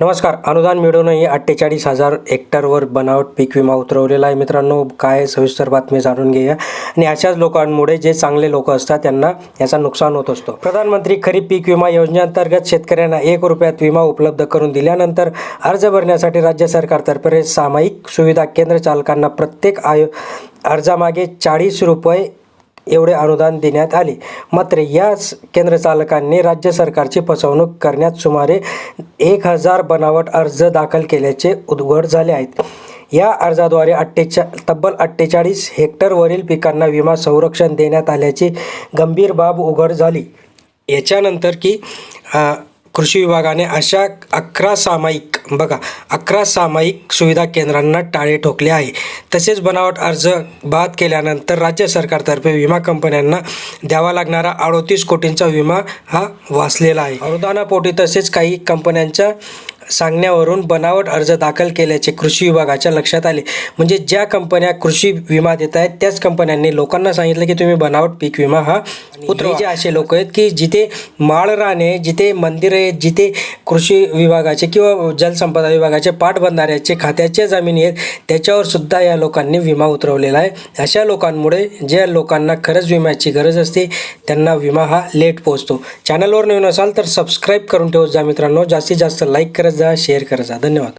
नमस्कार अनुदान मिळूनही अठ्ठेचाळीस हजार हेक्टरवर बनावट पीक विमा उतरवलेला आहे. मित्रांनो काय सविस्तर बातमी जाणून घेऊया. आणि अशाच लोकांमुळे जे चांगले लोक असतात त्यांना याचा नुकसान होत असतो. प्रधानमंत्री खरीप पीक विमा योजनेअंतर्गत शेतकऱ्यांना एक रुपयात विमा उपलब्ध करून दिल्यानंतर अर्ज भरण्यासाठी राज्य सरकारतर्फे सामायिक सुविधा केंद्र चालकांना प्रत्येक आयो अर्जामागे चाळीस रुपये एवढे अनुदान देण्यात आले. मात्र या केंद्रचालकांनी केंद्र चालकांनी राज्य सरकारची फसवणूक करण्यात सुमारे एक हजार बनावट अर्ज दाखल केल्याचे उद्घड झाले आहेत. या अर्जाद्वारे अठ्ठेचा तब्बल अठ्ठेचाळीस हेक्टरवरील पिकांना विमा संरक्षण देण्यात आल्याची गंभीर बाब उघड झाली. याच्यानंतर की कृषी विभागाने अशा अकरा सामायिक बघा अकरा सामायिक सुविधा केंद्रांना टाळे ठोकले आहे. तसेच बनावट अर्ज बाद केल्यानंतर राज्य सरकारतर्फे विमा कंपन्यांना द्यावा लागणारा अडोतीस कोटींचा विमा हा वाचलेला आहे. अनुदानापोटी तसेच काही कंपन्यांच्या सांगण्यावरून बनावट अर्ज दाखल केल्याचे कृषी विभागाच्या लक्षात आले. म्हणजे ज्या कंपन्या कृषी विमा देत आहेत त्याच कंपन्यांनी लोकांना सांगितलं की तुम्ही बनावट पीक विमा हा उतरवा. जे असे लोक आहेत की जिथे माळ राणे जिथे मंदिरे आहेत जिथे कृषी विभागाचे किंवा जलसंपदा विभागाचे पाटबंधाऱ्याचे खात्याच्या जमिनी आहेत त्याच्यावर सुद्धा या लोकांनी विमा उतरवलेला आहे. अशा लोकांमुळे ज्या लोकांना खरंच विम्याची गरज असते त्यांना विमा हा लेट पोहोचतो. चॅनलवर नवीन असाल तर सबस्क्राईब करून ठेवत जा मित्रांनो जास्तीत जास्त लाईक करत जा शेअर करायचा धन्यवाद.